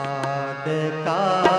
चाँद का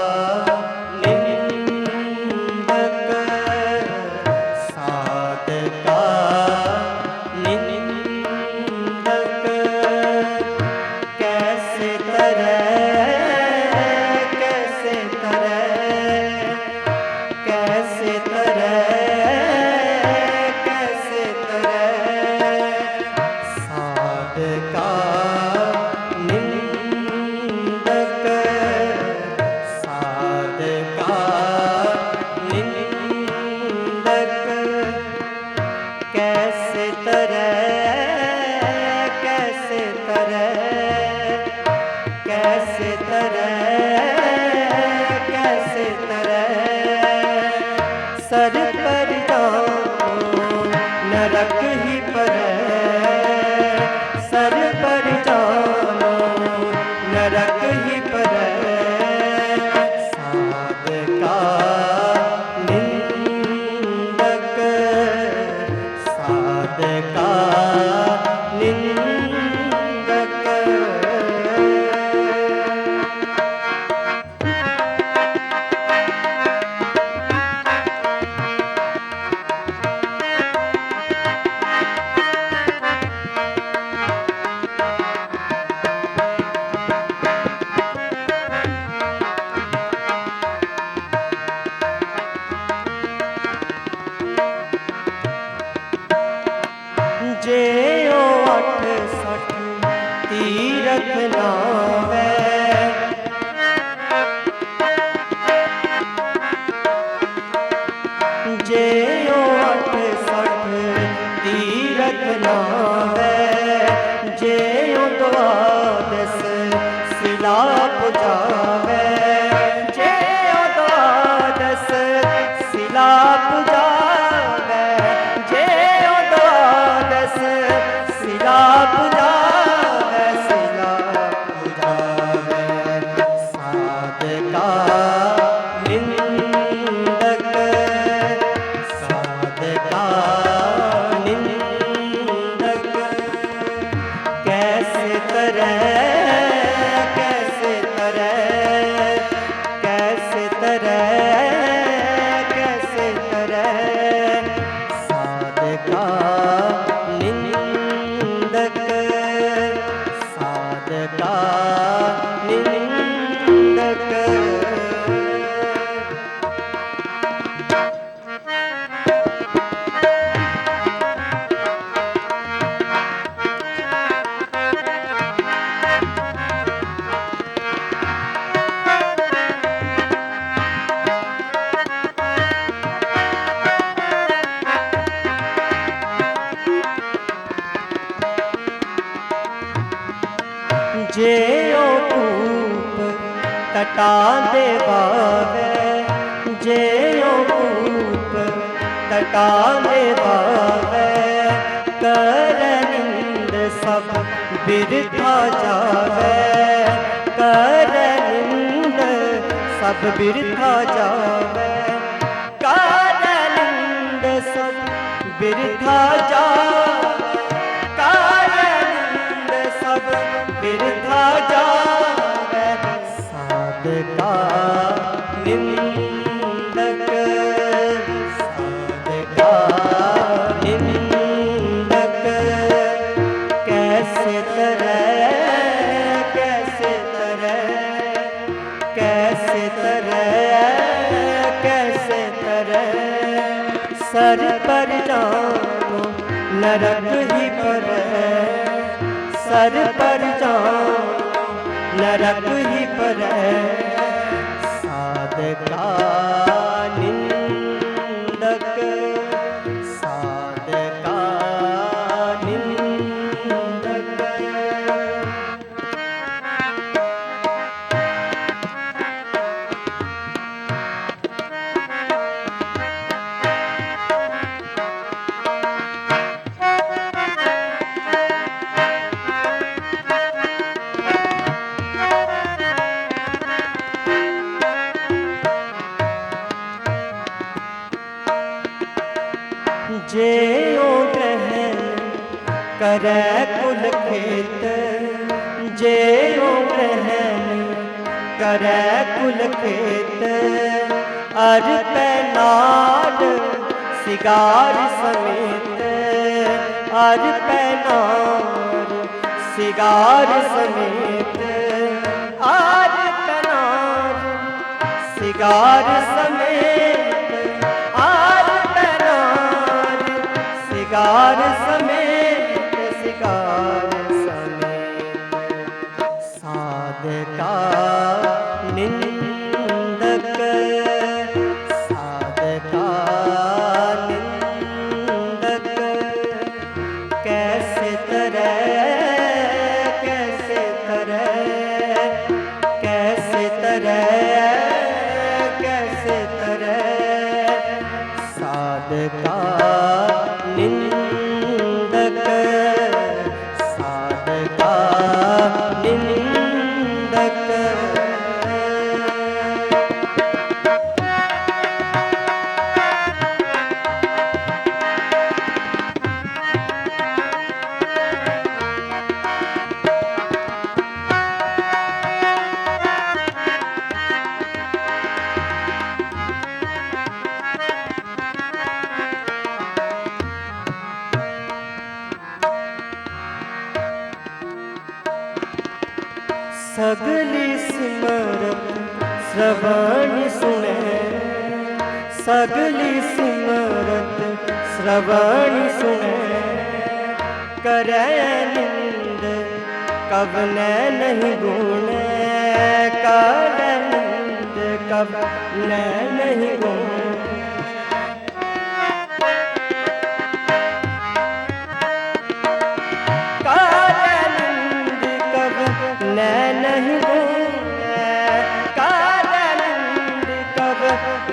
ਕੈਸੇ ਤਰੈ যেও ਟਟਾ ਦੇ ਬਾਵੇ ਜੇ ਉਹ ਕੂਪ ਟਟਾ ਦੇ ਬਾਵੇ ਕਰਨਿੰਦ ਸਭ ਬਿਰਥਾ ਜਾਵੇ। ਕਰਨਿੰਦ ਸਭ ਬਿਰਥਾ ਜਾਵੇ। ਕਰਨਿੰਦ ਸਭ ਬਿਰਥਾ ਜਾਵੇ। ਸਰ ਪਰ ਜਾਨੋ ਨਰਕ ਹੀ ਪਰੈ ਸਰ ਪਰ ਜਾਨੋ ਨਰਕ ਹੀ ਪਰੈ ਸਾਧਕਾ ਕਰੈ ਕੁਲ ਖੇਤ ਜੇ ਉਹ ਰਹਿਣ ਕਰੈ ਕੁਲ ਖੇਤ। ਅਰ ਪੈ ਨਾੜ ਸਿਗਾਰ ਸਮੇਤ, ਅਰ ਪੈ ਨਾੜ ਸਿਗਾਰ ਸਮੇਤ। ਅਰ ਪੈ ਨਾੜ ਸਿਗਾਰ ਸਮੇਤ ਸ਼ਰਵਣ ਸੁਣੈ। ਸਗਲੀ ਸਿਮਰਤ ਸ਼ਰਵਣ ਸੁਣੈ। ਕਰੈ ਨਿੰਦ, ਕਵਨੈ ਨਹੀਂ ਗੁਣੈ। ਕਰੈ ਨਿੰਦ, ਕਵਨੈ ਨਹੀਂ ਗੁਣੈ।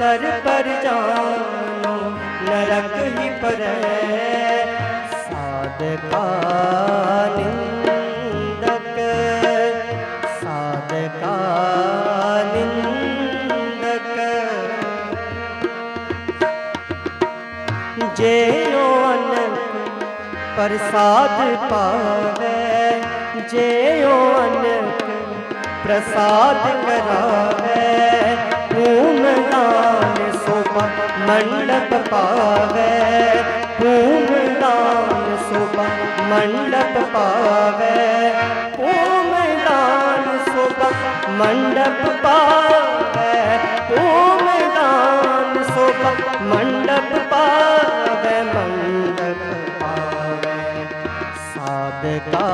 ਸਰ ਪਰ ਜਾਨੋ ਨਰਕ ਹੀ ਪਰੈ। ਸਾਧਕਾ ਨਿੰਦਕ ਸਾਧਕਾ ਨਿੰਦਕ ਜੇ ਅਨੰਤ ਪ੍ਰਸਾਦ ਪਾਵੇ ਜੇ ਅਨੰਤ ਪ੍ਰਸਾਦ ਕਰਾਵੇ। ਨਾਮ ਸੋਭਾ ਮੰਡਪ ਪਾਵੇ ਭੂਮ ਨਾਮ ਸੋਭਾ ਮੰਡਪ ਪਾਵੇ ਭੂਮ ਨਾਮ ਸੋਭਾ ਮੰਡਪ ਪਾਵੇ ਭੂਮ ਨਾਮ ਸੋਭਾ ਮੰਡਪ ਪਾਵੇ ਮੰਡਪ ਪਾਵੇ ਸਾਧਕਾ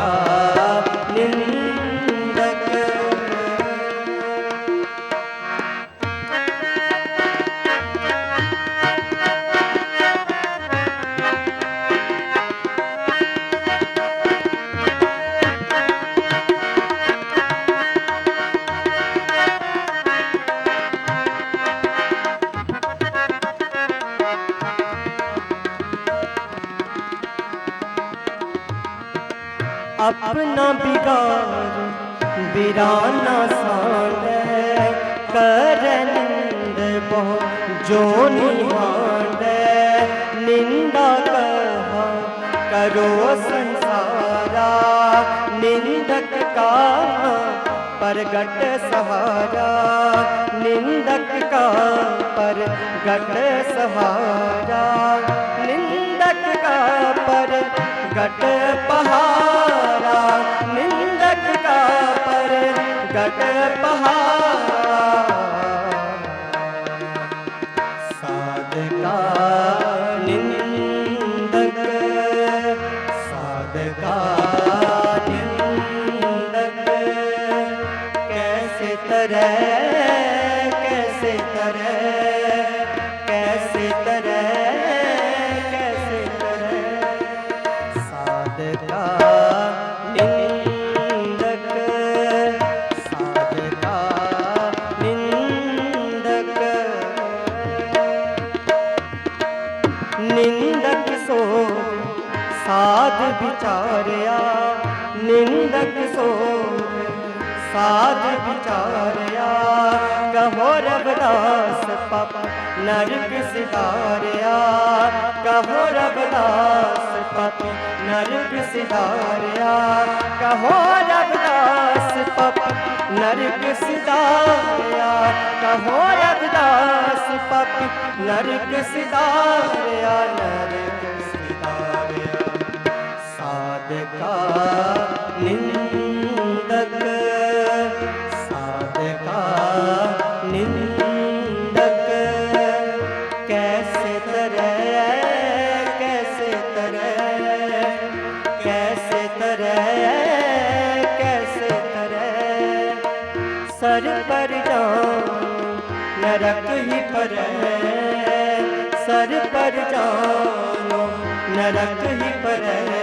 Yeah. ਆਪਣਾ ਬਿਗਾਰ ਬਿਰਾਨਾ ਸਾਂਦੇ ਕਰਨ ਬਹੁ ਜੋ ਨਿਹਾਂਦੇ ਨਿੰਦਾ ਕਹਾ, ਕਰੋ ਸੰਸਾਰਾ। ਨਿੰਦਕ ਕਾ ਪ੍ਰਗਟ ਸਹਾਰਾ। ਨਿੰਦਕ ਕਾ ਪ੍ਰਗਟ ਸਹਾਰਾ। ਨਿੰਦਕ ਕਾ ਪਰ ਗਟ ਪਹਾਰਾ ਨਿੰਦਕ ਕਾ ਪਰ ਗਟ ਪਹਾਰਾ ਵਿਚਾਰਿਆ ਕਹੋ ਰਬਦਾਸ ਪਪ, ਨਰਕ ਸਿਧਾਰਿਆ ਕਹੋ ਰਬਦਾਸ ਪਪ, ਨਰਕ ਸਿਧਾਰਿਆ ਕਹੋ ਰਬਦਾਸ ਪਪ, ਨਰਕ ਸਿਧਾਰਿਆ ਕਹੋ ਰਬਦਾਸ ਪਪ, ਨਰਕ ਸਿਧਾਰਿਆ ਨਰਕ ਸਿਧਾਰਿਆ ਸਾਧਕਾ, ਨਿੰਦਕ ਸਰ ਪਰ ਜਾਨ ਨਰਕ ਹੀ ਪਰੈ ਸਰ ਪਰ ਜਾਨੋ ਨਰਕ ਹੀ ਪਰੈ